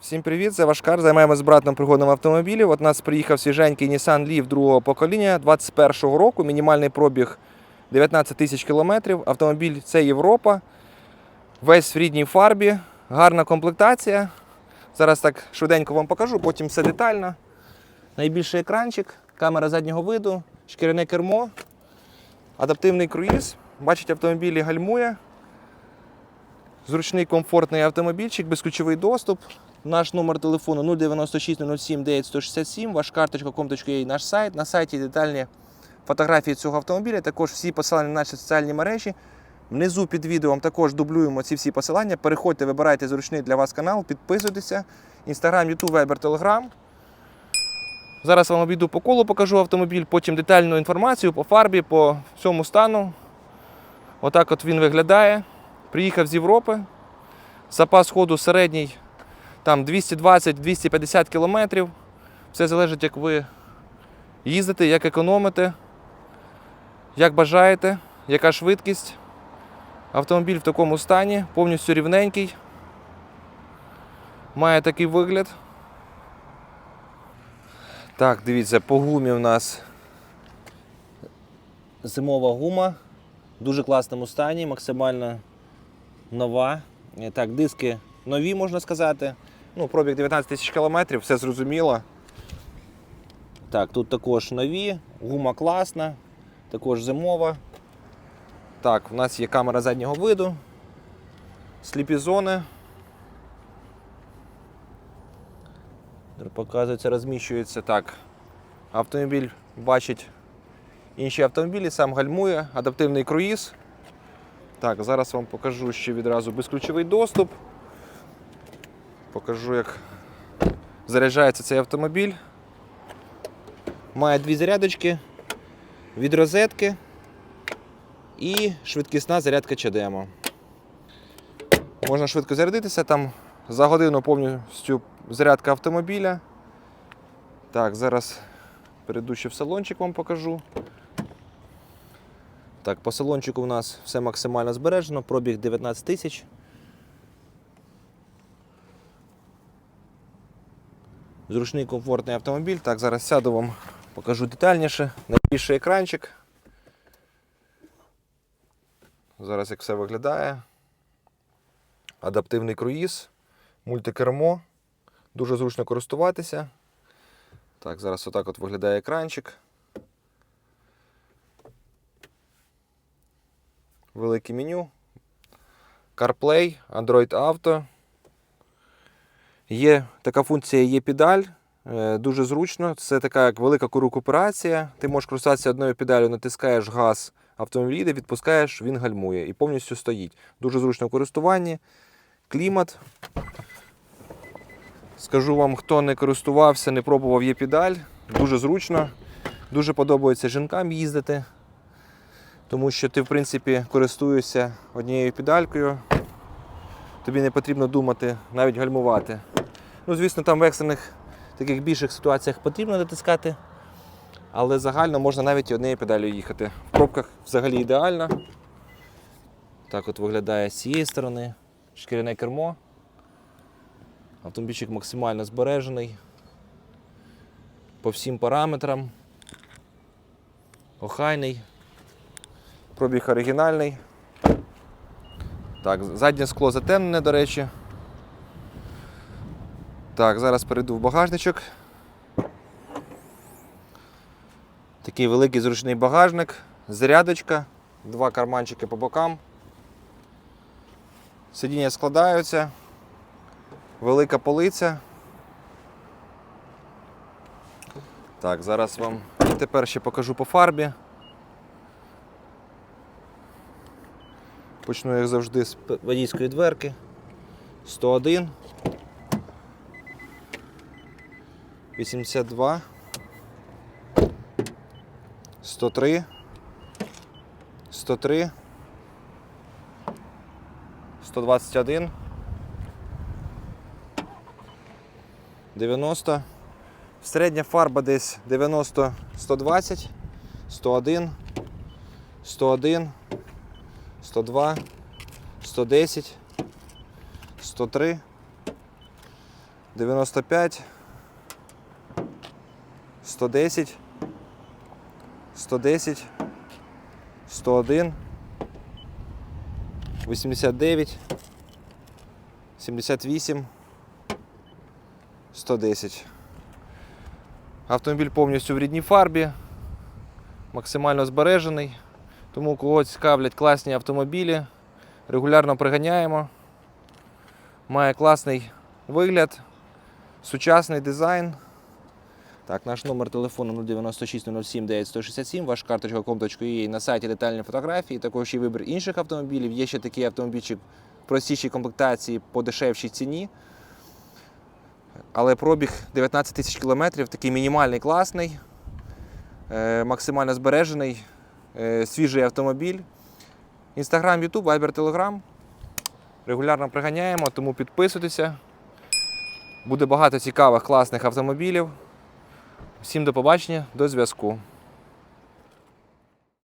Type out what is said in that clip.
Всім привіт, це Вашкар. Займаємося з братом пригодом автомобілів. От нас приїхав свіженький Nissan Leaf другого покоління 21-го року. Мінімальний пробіг 19 тисяч кілометрів. Автомобіль це Європа. Весь в рідній фарбі, гарна комплектація. Зараз так швиденько вам покажу, потім все детально. Найбільший екранчик, камера заднього виду, шкіряне кермо, адаптивний круїз. Бачить, автомобіль гальмує. Зручний комфортний автомобільчик, безключовий доступ. Наш номер телефону 096 07 9167, ваш карточка.com.ua, наш сайт. На сайті детальні фотографії цього автомобіля. Також всі посилання на наші соціальні мережі. Внизу під відео також дублюємо ці всі посилання. Переходьте, вибирайте зручний для вас канал, підписуйтеся. Інстаграм, Ютуб, Вайбер, Телеграм. Зараз вам обійду по колу, покажу автомобіль, потім детальну інформацію по фарбі, по всьому стану. Отак от він виглядає. Приїхав з Європи. Запас ходу середній там 220-250 кілометрів. Все залежить, як ви їздите, як економите, як бажаєте, яка швидкість. Автомобіль в такому стані, повністю рівненький. Має такий вигляд. Так, дивіться, по гумі у нас зимова гума. В дуже класному стані, максимально нова. Так, диски нові, можна сказати. Ну, пробіг 19 тисяч кілометрів, все зрозуміло. Так, тут також нові, гума класна, також зимова. Так, у нас є камера заднього виду, сліпі зони. Показується, розміщується так. Автомобіль бачить інші автомобілі, сам гальмує, адаптивний круїз. Так, зараз вам покажу ще відразу безключовий доступ. Покажу, як заряджається цей автомобіль. Має дві зарядочки від розетки і швидкісна зарядка чадемо. Можна швидко зарядитися, там за годину повністю зарядка автомобіля. Так, зараз перейду ще в салончик вам покажу. Так, по салончику у нас все максимально збережено, пробіг 19 тисяч. Зручний комфортний автомобіль. Так, зараз сяду вам, покажу детальніше. Найбільший екранчик. Зараз як все виглядає. Адаптивний круїз, мультикермо. Дуже зручно користуватися. Так, зараз отак от виглядає екранчик. Велике меню. CarPlay, Android Auto. Є така функція є педаль. е, Дуже зручно. Це така як велика курукоперація. Ти можеш користуватися одною педалю, натискаєш газ, автомобіль їде, відпускаєш, він гальмує і повністю стоїть. Дуже зручно в користуванні. Клімат. Скажу вам, хто не користувався, не пробував є педаль. Дуже зручно. Дуже подобається жінкам їздити. Тому що ти, в принципі, користуєшся однією педалькою. Тобі не потрібно думати, навіть гальмувати. Ну, звісно, там в екстрених таких більших ситуаціях потрібно натискати, але загально можна навіть і однією педалю їхати. В пробках взагалі ідеально. Так от виглядає з цієї сторони. Шкіряне кермо. Автомобільчик максимально збережений. По всім параметрам. Охайний. Пробіг оригінальний. Так, заднє скло затемнене, до речі. Так, зараз перейду в багажничок. Такий великий зручний багажник, зарядочка, два карманчики по бокам. Сидіння складаються, велика полиця. Так, зараз вам тепер ще покажу по фарбі. Почну як завжди з водійської дверки. 101. 82. 103. 103. 121. 90. Середня фарба десь 90 120, 101, 101. 102, 110, 103, 95 110 110 101 89 78 110. Автомобіль повністю в рідній фарбі, максимально збережений. Тому кого цікавлять класні автомобілі, регулярно приганяємо. Має класний вигляд, сучасний дизайн. Так, наш номер телефону 096 07 9167, ваш карточка com.ua на сайті детальні фотографії, також є вибір інших автомобілів. Є ще такий автомобільчик в простішій комплектації по дешевшій ціні. Але пробіг 19 тисяч кілометрів, такий мінімальний, класний, е, максимально збережений, е, свіжий автомобіль. Інстаграм, Ютуб, Viber, Telegram. Регулярно приганяємо, тому підписуйтеся. Буде багато цікавих, класних автомобілів. Всім до побачення, до зв'язку.